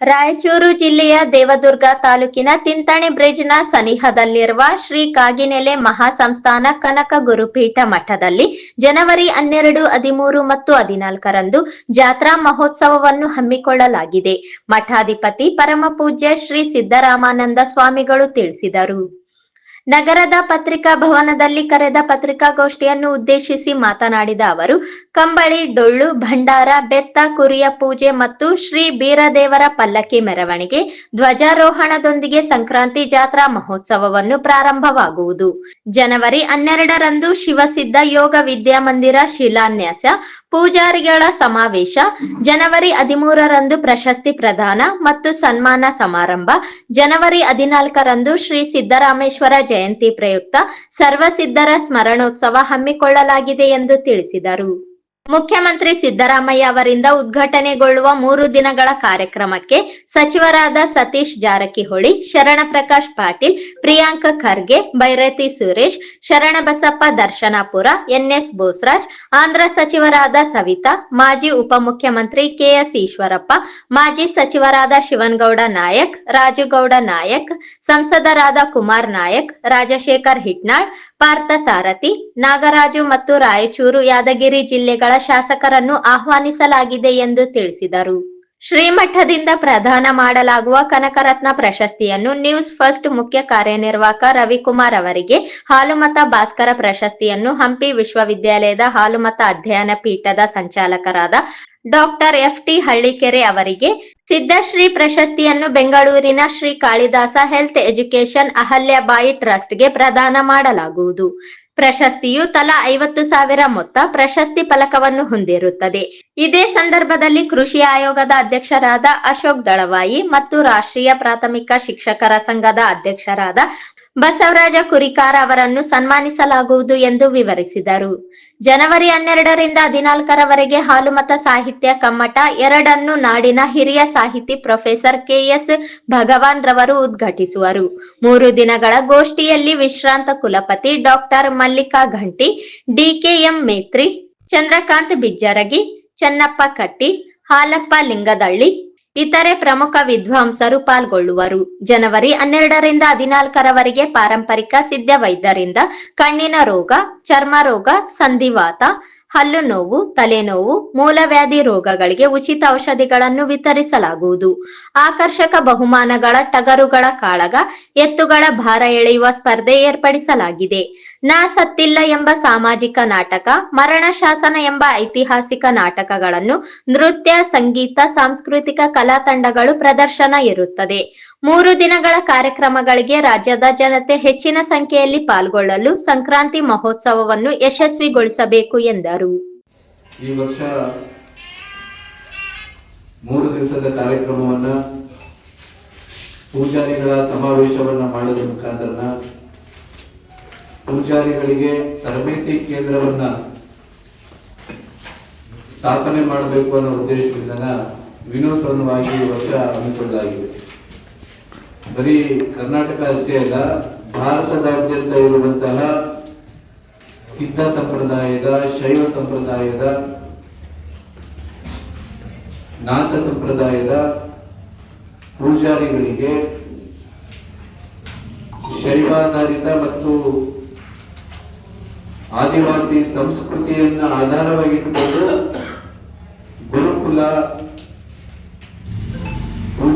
ರಾಯಚೂರು ಜಿಲ್ಲೆಯ ದೇವದುರ್ಗ ತಾಲೂಕಿನ ತಿಂತಣಿ ಬ್ರಿಡ್ಜ್ನ ಸನಿಹದಲ್ಲಿರುವ ಶ್ರೀ ಕಾಗಿನೆಲೆ ಮಹಾಸಂಸ್ಥಾನ ಕನಕ ಗುರುಪೀಠ ಮಠದಲ್ಲಿ ಜನವರಿ ಹನ್ನೆರಡು, ಹದಿಮೂರು ಮತ್ತು ಹದಿನಾಲ್ಕರಂದು ಜಾತ್ರಾ ಮಹೋತ್ಸವವನ್ನು ಹಮ್ಮಿಕೊಳ್ಳಲಾಗಿದೆ. ಮಠಾಧಿಪತಿ ಪರಮ ಪೂಜ್ಯ ಶ್ರೀ ಸಿದ್ದರಾಮಾನಂದ ಸ್ವಾಮಿಗಳು ತಿಳಿಸಿದರು. ನಗರದ ಪತ್ರಿಕಾ ಭವನದಲ್ಲಿ ಕರೆದ ಪತ್ರಿಕಾಗೋಷ್ಠಿಯನ್ನು ಉದ್ದೇಶಿಸಿ ಮಾತನಾಡಿದ ಅವರು ಕಂಬಳಿ, ಡೊಳ್ಳು, ಭಂಡಾರ, ಬೆತ್ತ, ಕುರಿಯ ಪೂಜೆ ಮತ್ತು ಶ್ರೀ ಬೀರದೇವರ ಪಲ್ಲಕ್ಕಿ ಮೆರವಣಿಗೆ ಧ್ವಜಾರೋಹಣದೊಂದಿಗೆ ಸಂಕ್ರಾಂತಿ ಜಾತ್ರಾ ಮಹೋತ್ಸವವನ್ನು ಪ್ರಾರಂಭವಾಗುವುದು. ಜನವರಿ ಹನ್ನೆರಡರಂದು ಶಿವಸಿದ್ಧ ಯೋಗ ವಿದ್ಯಾಮಂದಿರ ಶಿಲಾನ್ಯಾಸ, ಪೂಜಾರಿಗಳ ಸಮಾವೇಶ, ಜನವರಿ ಹದಿಮೂರರಂದು ಪ್ರಶಸ್ತಿ ಪ್ರದಾನ ಮತ್ತು ಸನ್ಮಾನ ಸಮಾರಂಭ, ಜನವರಿ ಹದಿನಾಲ್ಕರಂದು ಶ್ರೀ ಸಿದ್ದರಾಮೇಶ್ವರ ಜಯಂತಿ ಪ್ರಯುಕ್ತ ಸರ್ವಸಿದ್ಧರ ಸ್ಮರಣೋತ್ಸವ ಹಮ್ಮಿಕೊಳ್ಳಲಾಗಿದೆ ಎಂದು ತಿಳಿಸಿದರು. ಮುಖ್ಯಮಂತ್ರಿ ಸಿದ್ದರಾಮಯ್ಯ ಅವರಿಂದ ಉದ್ಘಾಟನೆಗೊಳ್ಳುವ ಮೂರು ದಿನಗಳ ಕಾರ್ಯಕ್ರಮಕ್ಕೆ ಸಚಿವರಾದ ಸತೀಶ್ ಜಾರಕಿಹೊಳಿ ಶರಣ ಪ್ರಕಾಶ್ ಪಾಟೀಲ್, ಪ್ರಿಯಾಂಕ ಖರ್ಗೆ ಭೈರತಿ ಸುರೇಶ್, ಶರಣಬಸಪ್ಪ ದರ್ಶನಾಪುರ, ಎನ್ಎಸ್ ಬೋಸ್ರಾಜ್, ಆಂಧ್ರ ಸಚಿವರಾದ ಸವಿತಾ, ಮಾಜಿ ಉಪಮುಖ್ಯಮಂತ್ರಿ ಕೆಎಸ್ ಈಶ್ವರಪ್ಪ, ಮಾಜಿ ಸಚಿವರಾದ ಶಿವನ್ಗೌಡ ನಾಯಕ್, ರಾಜುಗೌಡ ನಾಯಕ್, ಸಂಸದರಾದ ಕುಮಾರ್ ನಾಯಕ್, ರಾಜಶೇಖರ್ ಹಿಟ್ನಾಳ್, ಪಾರ್ಥ ಸಾರಥಿ, ನಾಗರಾಜು ಮತ್ತು ರಾಯಚೂರು ಯಾದಗಿರಿ ಜಿಲ್ಲೆಗಳ ಶಾಸಕರನ್ನು ಆಹ್ವಾನಿಸಲಾಗಿದೆ ಎಂದು ತಿಳಿಸಿದರು. ಶ್ರೀಮಠದಿಂದ ಪ್ರದಾನ ಮಾಡಲಾಗುವ ಕನಕರತ್ನ ಪ್ರಶಸ್ತಿಯನ್ನು ನ್ಯೂಸ್ ಫಸ್ಟ್ ಮುಖ್ಯ ಕಾರ್ಯನಿರ್ವಾಹಕ ರವಿಕುಮಾರ್ ಅವರಿಗೆ, ಹಾಲುಮತ ಭಾಸ್ಕರ ಪ್ರಶಸ್ತಿಯನ್ನು ಹಂಪಿ ವಿಶ್ವವಿದ್ಯಾಲಯದ ಹಾಲುಮತ ಅಧ್ಯಯನ ಪೀಠದ ಸಂಚಾಲಕರಾದ ಡಾಕ್ಟರ್ ಎಫ್ ಟಿ ಹಳ್ಳಿಕೆರೆ ಅವರಿಗೆ ಸಿದ್ದಶ್ರೀ ಪ್ರಶಸ್ತಿಯನ್ನು ಬೆಂಗಳೂರಿನ ಶ್ರೀ ಕಾಳಿದಾಸ ಹೆಲ್ತ್ ಎಜುಕೇಶನ್ ಅಹಲ್ಯಬಾಯಿ ಟ್ರಸ್ಟ್ಗೆ ಪ್ರದಾನ ಮಾಡಲಾಗುವುದು. ಪ್ರಶಸ್ತಿಯು ತಲಾ ಐವತ್ತು ಸಾವಿರ ಮೊತ್ತ ಪ್ರಶಸ್ತಿ ಫಲಕವನ್ನು ಹೊಂದಿರುತ್ತದೆ. ಇದೇ ಸಂದರ್ಭದಲ್ಲಿ ಕೃಷಿ ಆಯೋಗದ ಅಧ್ಯಕ್ಷರಾದ ಅಶೋಕ್ ದಳವಾಯಿ ಮತ್ತು ರಾಷ್ಟ್ರೀಯ ಪ್ರಾಥಮಿಕ ಶಿಕ್ಷಕರ ಸಂಘದ ಅಧ್ಯಕ್ಷರಾದ ಬಸವರಾಜ ಕುರಿಕಾರ ಅವರನ್ನು ಸನ್ಮಾನಿಸಲಾಗುವುದು ಎಂದು ವಿವರಿಸಿದರು. ಜನವರಿ ಹನ್ನೆರಡರಿಂದ ಹದಿನಾಲ್ಕರವರೆಗೆ ಹಾಲುಮತ ಸಾಹಿತ್ಯ ಕಮ್ಮಟ ಎರಡನ್ನು ನಾಡಿನ ಹಿರಿಯ ಸಾಹಿತಿ ಪ್ರೊಫೆಸರ್ ಕೆಎಸ್ ಭಗವಾನ್ ರವರು ಉದ್ಘಾಟಿಸುವರು. ಮೂರು ದಿನಗಳ ಗೋಷ್ಠಿಯಲ್ಲಿ ವಿಶ್ರಾಂತ ಕುಲಪತಿ doctor Mallika Ghanti, D K M Metri, Chandrakant Bijjaragi, Channappa Katti, Halappa Lingadalli ಇತರೆ ಪ್ರಮುಖ ವಿದ್ವಾಂಸರು ಪಾಲ್ಗೊಳ್ಳುವರು. ಜನವರಿ ಹನ್ನೆರಡರಿಂದ ಹದಿನಾಲ್ಕರವರೆಗೆ ಪಾರಂಪರಿಕ ಸಿದ್ಧ ವೈದ್ಯರಿಂದ ಕಣ್ಣಿನ ರೋಗ, ಚರ್ಮ ರೋಗ, ಸಂಧಿವಾತ ಹಲ್ಲು ನೋವು ತಲೆನೋವು, ಮೂಲವ್ಯಾಧಿ ರೋಗಗಳಿಗೆ ಉಚಿತ ಔಷಧಿಗಳನ್ನು ವಿತರಿಸಲಾಗುವುದು. ಆಕರ್ಷಕ ಬಹುಮಾನಗಳ ಟಗರುಗಳ ಕಾಳಗ ಎತ್ತುಗಳ ಭಾರ ಎಳೆಯುವ ಸ್ಪರ್ಧೆ ಏರ್ಪಡಿಸಲಾಗಿದೆ. ನಾ ಸತ್ತಿಲ್ಲ ಎಂಬ ಸಾಮಾಜಿಕ ನಾಟಕ, ಮರಣ ಶಾಸನ ಎಂಬ ಐತಿಹಾಸಿಕ ನಾಟಕಗಳನ್ನು ನೃತ್ಯ, ಸಂಗೀತ, ಸಾಂಸ್ಕೃತಿಕ ಕಲಾ ತಂಡಗಳು ಪ್ರದರ್ಶನ ಇರುತ್ತದೆ ಮೂರು ದಿನಗಳ ಕಾರ್ಯಕ್ರಮಗಳಿಗೆ ರಾಜ್ಯದ ಜನತೆ ಹೆಚ್ಚಿನ ಸಂಖ್ಯೆಯಲ್ಲಿ ಪಾಲ್ಗೊಳ್ಳಲು ಸಂಕ್ರಾಂತಿ ಮಹೋತ್ಸವವನ್ನು ಯಶಸ್ವಿಗೊಳಿಸಬೇಕು ಎಂದರು. ಈ ವರ್ಷ ಮೂರು ದಿವಸದ ಕಾರ್ಯಕ್ರಮವನ್ನ ಪೂಜಾರಿಗಳ ಸಮಾವೇಶವನ್ನ ಮಾಡುವ ಮುಖಾಂತರ ಪೂಜಾರಿಗಳಿಗೆ ತರಬೇತಿ ಕೇಂದ್ರವನ್ನ ಸ್ಥಾಪನೆ ಮಾಡಬೇಕು ಅನ್ನೋ ಉದ್ದೇಶದಿಂದ ವಿನೂತನವಾಗಿ ಈ ವರ್ಷ ಹಮ್ಮಿಕೊಳ್ಳಲಾಗಿದೆ. ಬರೀ ಕರ್ನಾಟಕ ಅಷ್ಟೇ ಅಲ್ಲ, ಭಾರತದಾದ್ಯಂತ ಇರುವಂತಹ ಸಿದ್ಧ ಸಂಪ್ರದಾಯದ, ಶೈವ ಸಂಪ್ರದಾಯದ, ನಾಥ ಸಂಪ್ರದಾಯದ ಪೂಜಾರಿಗಳಿಗೆ ಶೈವಾಧಾರಿತ ಮತ್ತು ಆದಿವಾಸಿ ಸಂಸ್ಕೃತಿಯನ್ನ ಆಧಾರವಾಗಿಟ್ಟುಕೊಂಡು ಗುರುಕುಲ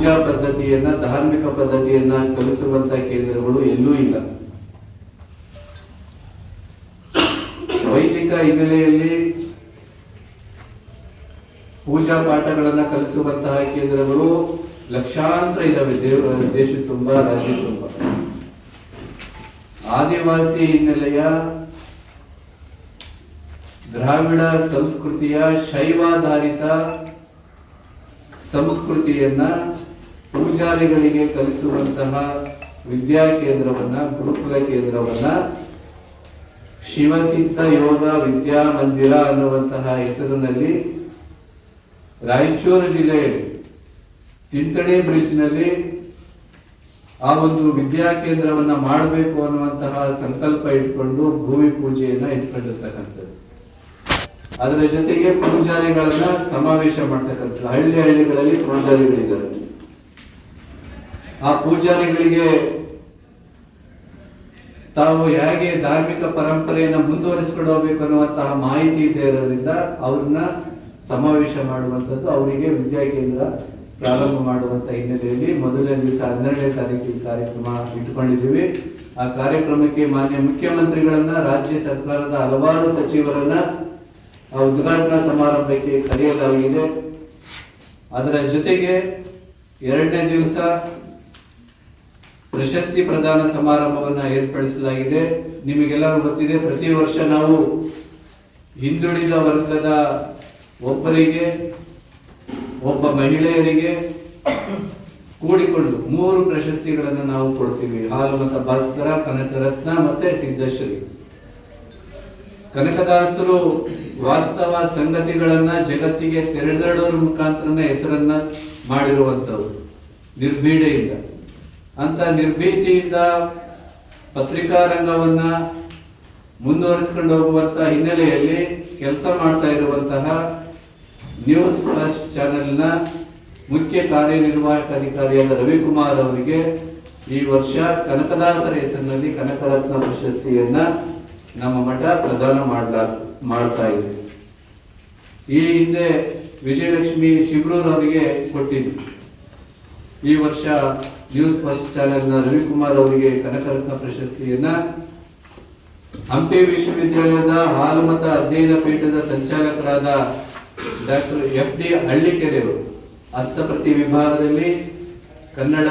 ಪೂಜಾ ಪದ್ಧತಿಯನ್ನ, ಧಾರ್ಮಿಕ ಪದ್ಧತಿಯನ್ನ ಕಲಿಸುವಂತ ಕೇಂದ್ರಗಳು ಎಲ್ಲೂ ಇಲ್ಲ. ವೈದಿಕ ಹಿನ್ನೆಲೆಯಲ್ಲಿ ಪೂಜಾ ಪಾಠಗಳನ್ನ ಕಲಿಸುವಂತಹ ಕೇಂದ್ರಗಳು ಲಕ್ಷಾಂತರ ಇದಾವೆ. ದೇವ, ದೇಶ ತುಂಬಾ, ರಾಜ್ಯ ತುಂಬ. ಆದಿವಾಸಿ ಹಿನ್ನೆಲೆಯ ದ್ರಾವಿಡ ಸಂಸ್ಕೃತಿಯ ಶೈವಾಧಾರಿತ ಸಂಸ್ಕೃತಿಯನ್ನ ಪೂಜಾರಿಗಳಿಗೆ ಕಲಿಸುವಂತಹ ವಿದ್ಯಾ ಕೇಂದ್ರವನ್ನ, ಗುರುಕುಲ ಕೇಂದ್ರವನ್ನ ಶಿವಸಿದ್ಧ ಯೋಗ ವಿದ್ಯಾ ಮಂದಿರ ಅನ್ನುವಂತಹ ಹೆಸರಿನಲ್ಲಿ ರಾಯಚೂರು ಜಿಲ್ಲೆಯಲ್ಲಿ, ತಿಂತಣಿ ಬ್ರಿಡ್ಜ್ನಲ್ಲಿ ಆ ಒಂದು ವಿದ್ಯಾ ಕೇಂದ್ರವನ್ನ ಮಾಡಬೇಕು ಅನ್ನುವಂತಹ ಸಂಕಲ್ಪ ಇಟ್ಕೊಂಡು ಭೂಮಿ ಪೂಜೆಯನ್ನ ಇಟ್ಕೊಂಡಿರ್ತಕ್ಕಂಥದ್ದು. ಅದರ ಜೊತೆಗೆ ಪೂಜಾರಿಗಳನ್ನ ಸಮಾವೇಶ ಮಾಡ್ತಕ್ಕಂಥದ್ದು. ಹಳ್ಳಿ ಹಳ್ಳಿಗಳಲ್ಲಿ ಪೂಜಾರಿಗಳಿದ್ದಾರೆ. ಆ ಪೂಜಾರಿಗಳಿಗೆ ತಾವು ಹೇಗೆ ಧಾರ್ಮಿಕ ಪರಂಪರೆಯನ್ನ ಮುಂದುವರಿಸಿಕೊಂಡು ಹೋಗ್ಬೇಕು ಅನ್ನುವಂತಹ ಮಾಹಿತಿ ಇದೆ ಇರೋದ್ರಿಂದ ಅವ್ರನ್ನ ಸಮಾವೇಶ ಮಾಡುವಂಥದ್ದು ಅವರಿಗೆ ವಿದ್ಯಾ ಕೇಂದ್ರ ಪ್ರಾರಂಭ ಮಾಡುವಂತ ಹಿನ್ನೆಲೆಯಲ್ಲಿ ಮೊದಲನೇ ದಿವಸ ಹನ್ನೆರಡನೇ ತಾರೀಕಿಗೆ ಕಾರ್ಯಕ್ರಮ ಇಟ್ಕೊಂಡಿದ್ದೀವಿ ಆ ಕಾರ್ಯಕ್ರಮಕ್ಕೆ ಮಾನ್ಯ ಮುಖ್ಯಮಂತ್ರಿಗಳನ್ನ, ರಾಜ್ಯ ಸರ್ಕಾರದ ಹಲವಾರು ಸಚಿವರನ್ನ ಉದ್ಘಾಟನಾ ಸಮಾರಂಭಕ್ಕೆ ಕರೆಯಲಾಗಿದೆ. ಅದರ ಜೊತೆಗೆ ಎರಡನೇ ದಿವಸ ಪ್ರಶಸ್ತಿ ಪ್ರದಾನ ಸಮಾರಂಭವನ್ನ ಏರ್ಪಡಿಸಲಾಗಿದೆ. ನಿಮಗೆಲ್ಲರೂ ಗೊತ್ತಿದೆ, ಪ್ರತಿ ವರ್ಷ ನಾವು ಹಿಂದುಳಿದ ವರ್ಗದ ಒಬ್ಬರಿಗೆ, ಒಬ್ಬ ಮಹಿಳೆಯರಿಗೆ ಕೂಡಿಕೊಂಡು ಮೂರು ಪ್ರಶಸ್ತಿಗಳನ್ನು ನಾವು ಕೊಡ್ತೀವಿ. ಹಾಲುಮತ ಭಾಸ್ಕರ, ಕನಕರತ್ನ ಮತ್ತೆ ಸಿದ್ಧಶ್ರೀ. ಕನಕದಾಸರು ವಾಸ್ತವ ಸಂಗತಿಗಳನ್ನ ಜಗತ್ತಿಗೆ ತೆರೆದಾಡೋರ ಮುಖಾಂತರನ ಹೆಸರನ್ನ ಮಾಡಿರುವಂತವ್ರು ನಿರ್ಭೀಡೆಯಿಂದ. ಅಂತ ನಿರ್ಭೀತಿಯಿಂದ ಪತ್ರಿಕಾ ರಂಗವನ್ನ ಮುಂದುವರಿಸಿಕೊಂಡು ಹೋಗುವಂತ ಹಿನ್ನೆಲೆಯಲ್ಲಿ ಕೆಲಸ ಮಾಡ್ತಾ ಇರುವಂತಹ ನ್ಯೂಸ್ ಪ್ಲಸ್ ಚಾನೆಲ್ನ ಮುಖ್ಯ ಕಾರ್ಯನಿರ್ವಾಹಕ ಅಧಿಕಾರಿಯಾದ ರವಿಕುಮಾರ್ ಅವರಿಗೆ ಈ ವರ್ಷ ಕನಕದಾಸರ ಹೆಸರಿನಲ್ಲಿ ಕನಕರತ್ನ ಪ್ರಶಸ್ತಿಯನ್ನ ನಮ್ಮ ಮಠ ಪ್ರದಾನ ಮಾಡ್ಲಾ, ಮಾಡ್ತಾ ಇದೆ. ಈ ಹಿಂದೆ ವಿಜಯಲಕ್ಷ್ಮಿ ಶಿಬ್ರೂರ್ ಅವರಿಗೆ ಕೊಟ್ಟಿದ್ದು. ಈ ವರ್ಷ ನ್ಯೂಸ್ ಫಸ್ಟ್ ಚಾನೆಲ್ನ ರವಿಕುಮಾರ್ ಅವರಿಗೆ ಕನಕರತ್ನ ಪ್ರಶಸ್ತಿಯನ್ನ ಹಂಪಿ ವಿಶ್ವವಿದ್ಯಾಲಯದ ಹಾಲುಮತ ಅಧ್ಯಯನ ಪೀಠದ ಸಂಚಾಲಕರಾದ ಡಾಕ್ಟರ್ ಎಫ್ ಡಿ ಹಳ್ಳಿಕೆರೆಯವರು ಹಸ್ತಪ್ರತಿ ವಿಭಾಗದಲ್ಲಿ ಕನ್ನಡ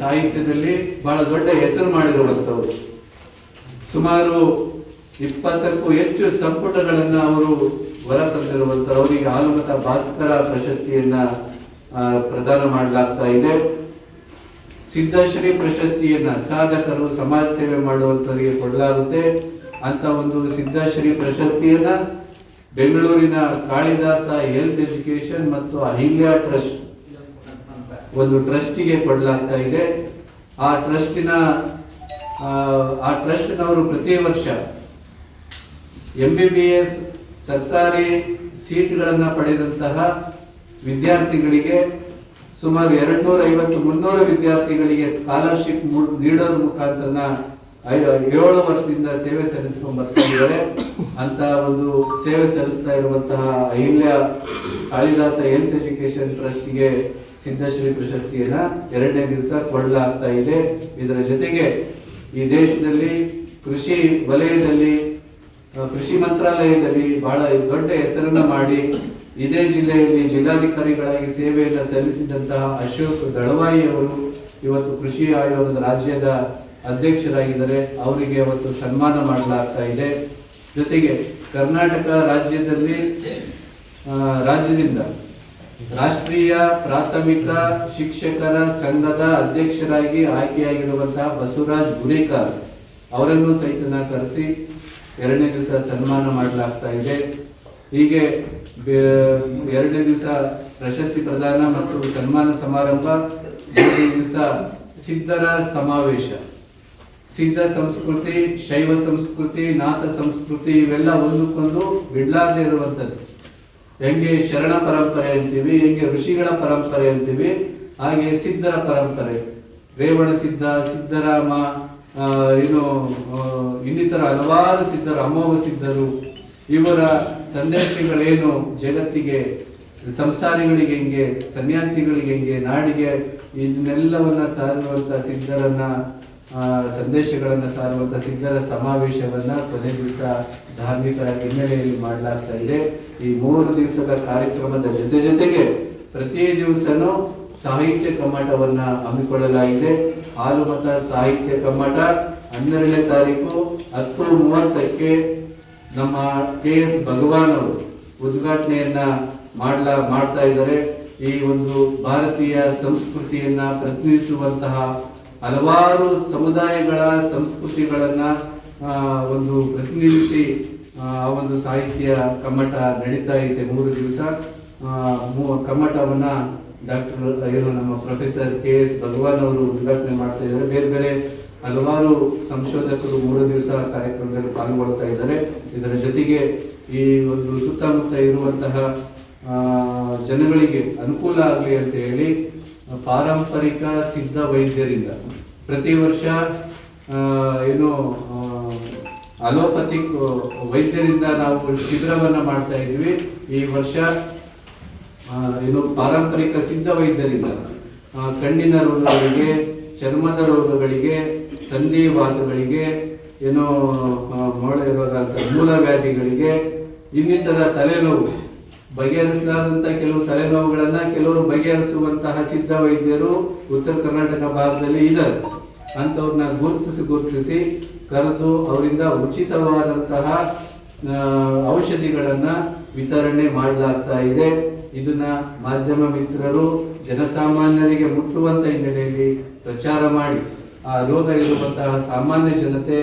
ಸಾಹಿತ್ಯದಲ್ಲಿ ಬಹಳ ದೊಡ್ಡ ಹೆಸರು ಮಾಡಿರುವಂತವರು ಸುಮಾರು ಇಪ್ಪತ್ತಕ್ಕೂ ಹೆಚ್ಚು ಸಂಪುಟಗಳನ್ನು ಅವರು ಹೊರತಂದಿರುವಂತ ಅವರಿಗೆ ಹಾಲುಮತ ಭಾಸ್ಕರ ಪ್ರಶಸ್ತಿಯನ್ನ ಪ್ರದಾನ ಮಾಡಲಾಗ್ತಾ ಇದೆ. ಸಿದ್ಧಶ್ರೀ ಪ್ರಶಸ್ತಿಯನ್ನ ಸಾಧಕರು ಸಮಾಜ ಸೇವೆ ಮಾಡುವಂತವರಿಗೆ ಕೊಡಲಾಗುತ್ತೆ ಅಂತ ಒಂದು ಸಿದ್ಧಶ್ರೀ ಪ್ರಶಸ್ತಿಯನ್ನ ಬೆಂಗಳೂರಿನ ಕಾಳಿದಾಸ ಹೆಲ್ತ್ ಎಜುಕೇಶನ್ ಮತ್ತು ಅಹಿಲ್ಯ ಟ್ರಸ್ಟ್ ಒಂದು ಟ್ರಸ್ಟಿಗೆ ಕೊಡಲಾಗ್ತಾ ಇದೆ. ಆ ಟ್ರಸ್ಟಿನ ಆ, ಟ್ರಸ್ಟ್ನವರು ಪ್ರತಿ ವರ್ಷ ಎಂ ಬಿ ಬಿ ಎಸ್ ಸರ್ಕಾರಿ ಸೀಟ್ಗಳನ್ನು ಪಡೆದಂತಹ ವಿದ್ಯಾರ್ಥಿಗಳಿಗೆ ಸುಮಾರು ಎರಡ್ ನೂರ ಐವತ್ತು ಮುನ್ನೂರು ವಿದ್ಯಾರ್ಥಿಗಳಿಗೆ ಸ್ಕಾಲರ್ಶಿಪ್ ನೀಡೋದ್ರ ಮುಖಾಂತರ ಏಳು ವರ್ಷದಿಂದ ಸೇವೆ ಸಲ್ಲಿಸ್ಕೊಂಡು ಬರ್ತಾ ಇದ್ದಾರೆ ಅಂತ ಒಂದು ಸೇವೆ ಸಲ್ಲಿಸ್ತಾ ಇರುವಂತಹ ಅಹಿಲ್ಯ ಕಾಳಿದಾಸ ಹೆಲ್ತ್ ಎಜುಕೇಶನ್ ಟ್ರಸ್ಟ್ಗೆ ಸಿದ್ಧಶ್ರೀ ಪ್ರಶಸ್ತಿಯನ್ನ ಎರಡನೇ ದಿವಸ ಕೊಡಲಾಗ್ತಾ ಇದೆ. ಇದರ ಜೊತೆಗೆ ಈ ದೇಶದಲ್ಲಿ ಕೃಷಿ ವಲಯದಲ್ಲಿ, ಕೃಷಿ ಮಂತ್ರಾಲಯದಲ್ಲಿ ಬಹಳ ದೊಡ್ಡ ಹೆಸರನ್ನ ಮಾಡಿ ಇದೇ ಜಿಲ್ಲೆಯಲ್ಲಿ ಜಿಲ್ಲಾಧಿಕಾರಿಗಳಾಗಿ ಸೇವೆಯನ್ನು ಸಲ್ಲಿಸಿದಂತಹ ಅಶೋಕ್ ದಳವಾಯಿ ಅವರು ಇವತ್ತು ಕೃಷಿ ಆಯೋಗದ ರಾಜ್ಯದ ಅಧ್ಯಕ್ಷರಾಗಿದ್ದಾರೆ. ಅವರಿಗೆ ಇವತ್ತು ಸನ್ಮಾನ ಮಾಡಲಾಗ್ತಾ ಇದೆ. ಜೊತೆಗೆ ಕರ್ನಾಟಕ ರಾಜ್ಯದಲ್ಲಿ ರಾಜ್ಯದಿಂದ ರಾಷ್ಟ್ರೀಯ ಪ್ರಾಥಮಿಕ ಶಿಕ್ಷಕರ ಸಂಘದ ಅಧ್ಯಕ್ಷರಾಗಿ ಆಯ್ಕೆಯಾಗಿರುವಂತಹ ಬಸವರಾಜ್ ಗುರೇಕರ್ ಅವರನ್ನು ಸಹಿತ ಕರೆಸಿ ಎರಡನೇ ದಿವಸ ಸನ್ಮಾನ ಮಾಡಲಾಗ್ತಾ ಇದೆ. ಹೀಗೆ ಎರಡನೇ ದಿವಸ ಪ್ರಶಸ್ತಿ ಪ್ರದಾನ ಮತ್ತು ಸನ್ಮಾನ ಸಮಾರಂಭ, ಮೂರನೇ ದಿವಸ ಸಿದ್ಧರ ಸಮಾವೇಶ. ಸಿದ್ಧ ಸಂಸ್ಕೃತಿ, ಶೈವ ಸಂಸ್ಕೃತಿ, ನಾಥ ಸಂಸ್ಕೃತಿ, ಇವೆಲ್ಲ ಒಂದಕ್ಕೊಂದು ಬಿಡ್ಲಾರ್ದೆ ಇರುವಂಥದ್ದು. ಹೆಂಗೆ ಶರಣ ಪರಂಪರೆ ಅಂತೀವಿ, ಹೆಂಗೆ ಋಷಿಗಳ ಪರಂಪರೆ ಅಂತೀವಿ, ಹಾಗೆ ಸಿದ್ಧರ ಪರಂಪರೆ. ರೇವಣ ಸಿದ್ಧ, ಸಿದ್ಧರಾಮ ಏನು ಇನ್ನಿತರ ಹಲವಾರು ಸಿದ್ಧರು, ಅಮೋಘ ಸಿದ್ಧರು, ಇವರ ಸಂದೇಶಗಳೇನು ಜಗತ್ತಿಗೆ, ಸಂಸಾರಿಗಳಿಗೆ ಹೆಂಗೆ, ಸನ್ಯಾಸಿಗಳಿಗೆ ಹೆಂಗೆ, ನಾಡಿಗೆ ಇದನ್ನೆಲ್ಲವನ್ನ ಸಾರುವಂತ ಸಿದ್ಧರನ್ನ ಸಂದೇಶಗಳನ್ನು ಸಾರುವಂತ ಸಿದ್ಧರ ಸಮಾವೇಶವನ್ನ ಕೊನೆ ದಿವಸ ಧಾರ್ಮಿಕ ಹಿನ್ನೆಲೆಯಲ್ಲಿ ಮಾಡಲಾಗ್ತಾ ಇದೆ. ಈ ಮೂರು ದಿವಸದ ಕಾರ್ಯಕ್ರಮದ ಜೊತೆ ಜೊತೆಗೆ ಪ್ರತಿ ದಿವಸನೂ ಸಾಹಿತ್ಯ ಕಮ್ಮಟವನ್ನ ಹಮ್ಮಿಕೊಳ್ಳಲಾಗಿದೆ. ಹಾಲು ಸಾಹಿತ್ಯ ಕಮ್ಮಟ ಹನ್ನೆರಡನೇ ತಾರೀಕು ಹತ್ತು ಮೂವತ್ತಕ್ಕೆ ನಮ್ಮ ಕೆ ಎಸ್ ಭಗವಾನ್ ಅವರು ಉದ್ಘಾಟನೆಯನ್ನ ಮಾಡ್ಲಾ, ಮಾಡ್ತಾ ಇದ್ದಾರೆ. ಈ ಒಂದು ಭಾರತೀಯ ಸಂಸ್ಕೃತಿಯನ್ನ ಪ್ರತಿನಿಧಿಸುವಂತಹ ಹಲವಾರು ಸಮುದಾಯಗಳ ಸಂಸ್ಕೃತಿಗಳನ್ನ ಒಂದು ಪ್ರತಿನಿಧಿಸಿ, ಆ ಒಂದು ಸಾಹಿತ್ಯ ಕಮ್ಮಟ ನಡೀತಾ ಇದೆ ಮೂರು ದಿವಸ. ಕಮ್ಮಟವನ್ನ ಡಾಕ್ಟರ್, ಏನು ನಮ್ಮ ಪ್ರೊಫೆಸರ್ ಕೆ ಎಸ್ ಭಗವಾನ್ ಅವರು ಉದ್ಘಾಟನೆ ಮಾಡ್ತಾ ಇದ್ದಾರೆ. ಬೇರೆ ಬೇರೆ ಹಲವಾರು ಸಂಶೋಧಕರು ಮೂರು ದಿವಸ ಕಾರ್ಯಕ್ರಮದಲ್ಲಿ ಪಾಲ್ಗೊಳ್ತಾ ಇದ್ದಾರೆ. ಇದರ ಜೊತೆಗೆ ಈ ಒಂದು ಸುತ್ತಮುತ್ತ ಇರುವಂತಹ ಜನಗಳಿಗೆ ಅನುಕೂಲ ಆಗಲಿ ಅಂತ ಹೇಳಿ ಪಾರಂಪರಿಕ ಸಿದ್ಧ ವೈದ್ಯರಿಂದ ಪ್ರತಿ ವರ್ಷ ಏನು ಅಲೋಪತಿಕ್ ವೈದ್ಯರಿಂದ ನಾವು ಶಿಬಿರವನ್ನು ಮಾಡ್ತಾ ಇದ್ದೀವಿ. ಈ ವರ್ಷ ಏನು ಪಾರಂಪರಿಕ ಸಿದ್ಧ ವೈದ್ಯರಿಂದ ಕಣ್ಣಿನ ರೋಗಗಳಿಗೆ, ಚರ್ಮದ ರೋಗಗಳಿಗೆ ಸಂಧಿವಾತಗಳಿಗೆ ಏನೋ ಮೊಳೆ ರೋಗ ಅಂತ ಮೂಲವ್ಯಾಧಿಗಳಿಗೆ, ಇನ್ನಿತರ ತಲೆನೋವು ಬಗೆಹರಿಸಲಾದಂಥ ಕೆಲವು ತಲೆನೋವುಗಳನ್ನು ಕೆಲವರು ಬಗೆಹರಿಸುವಂತಹ ಸಿದ್ಧ ವೈದ್ಯರು ಉತ್ತರ ಕರ್ನಾಟಕ ಭಾಗದಲ್ಲಿ ಇದ್ದಾರೆ. ಅಂಥವ್ರನ್ನ ಗುರುತಿಸಿ ಗುರುತಿಸಿ, ಕರೆದು ಅವರಿಂದ ಉಚಿತವಾದಂತಹ ಔಷಧಿಗಳನ್ನು ವಿತರಣೆ ಮಾಡಲಾಗ್ತಾ ಇದೆ. ಇದನ್ನ ಮಾಧ್ಯಮ ಮಿತ್ರರು, ಜನಸಾಮಾನ್ಯರಿಗೆ ಮುಟ್ಟುವಂತ ಹಿನ್ನೆಲೆಯಲ್ಲಿ ಪ್ರಚಾರ ಮಾಡಿ. ರೋಗ ಇರುವಂತಹ ಸಾಮಾನ್ಯ ಜನತೆ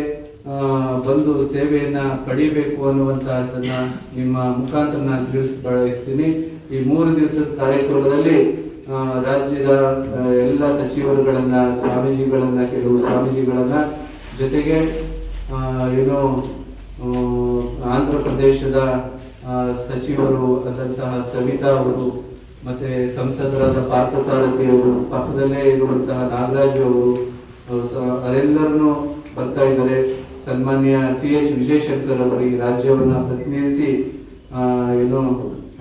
ಬಂದು ಸೇವೆಯನ್ನ ಪಡಿಬೇಕು ಅನ್ನುವಂತಹದನ್ನ ನಿಮ್ಮ ಮುಖಾಂತರ ನಾನು ತಿಳಿಸಿ ಬಯಸ್ತೀನಿ ಈ ಮೂರು ದಿವಸದ ಕಾರ್ಯಕ್ರಮದಲ್ಲಿ ರಾಜ್ಯದ ಆ, ಎಲ್ಲ ಸಚಿವರುಗಳನ್ನ ಸ್ವಾಮೀಜಿಗಳನ್ನ ಕೆಲವು ಸ್ವಾಮೀಜಿಗಳನ್ನ ಜೊತೆಗೆ ಏನು ಆ, ಆಂಧ್ರ ಪ್ರದೇಶದ ಸಚಿವರು ಆದಂತಹ ಸವಿತಾ ಅವರು ಮತ್ತೆ ಸಂಸದರಾದ ಪಾರ್ಥಸಾರಥಿ ಅವರು ಪಕ್ಕದಲ್ಲೇ ಇರುವಂತಹ ನಾಗರಾಜು ಅವರು ಅವರೆಲ್ಲರನ್ನು ಬರ್ತಾ ಇದ್ದಾರೆ. ಸನ್ಮಾನ್ಯ ಸಿ ಎಚ್ ವಿಜಯಶಂಕರ್ ಅವರು ಈ ರಾಜ್ಯವನ್ನು ಪ್ರತಿನಿಧಿಸಿ ಏನು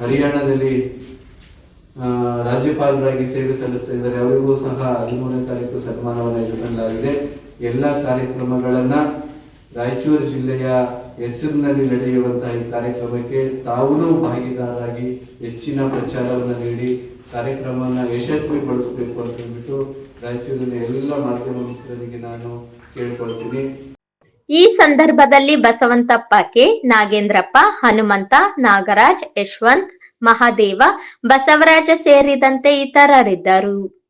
ಹರಿಯಾಣದಲ್ಲಿ ರಾಜ್ಯಪಾಲರಾಗಿ ಸೇವೆ ಸಲ್ಲಿಸ್ತಾ ಇದ್ದಾರೆ. ಅವರಿಗೂ ಸಹ ಹದಿಮೂರನೇ ತಾರೀಕು ಸನ್ಮಾನವನ್ನು ಇಟ್ಟುಕೊಳ್ಳಲಾಗಿದೆ ಎಲ್ಲ ಕಾರ್ಯಕ್ರಮಗಳನ್ನು ರಾಯಚೂರು ಜಿಲ್ಲೆಯ ಹೆಸರಿನಲ್ಲಿ ನಡೆಯುವಂತಹ ಈ ಕಾರ್ಯಕ್ರಮಕ್ಕೆ ತಾವೂ ಭಾಗಿದಾರರಾಗಿ ಹೆಚ್ಚಿನ ಪ್ರಚಾರವನ್ನು ನೀಡಿ ಕಾರ್ಯಕ್ರಮವನ್ನು ಯಶಸ್ವಿಗೊಳಿಸಬೇಕು ಅಂತ ಹೇಳ್ಬಿಟ್ಟು ರಾಯಚೂರಿನ ಎಲ್ಲ ಮಾಧ್ಯಮ ಮಿತ್ರರಿಗೆ ನಾನು ಕೇಳ್ಕೊಳ್ತೀನಿ. ಈ ಸಂದರ್ಭದಲ್ಲಿ ಬಸವಂತಪ್ಪ ಕೆ ನಾಗೇಂದ್ರಪ್ಪ, ಹನುಮಂತ, ನಾಗರಾಜ್, ಯಶವಂತ್, ಮಹಾದೇವ, ಬಸವರಾಜ ಸೇರಿದಂತೆ ಇತರರಿದ್ದರು.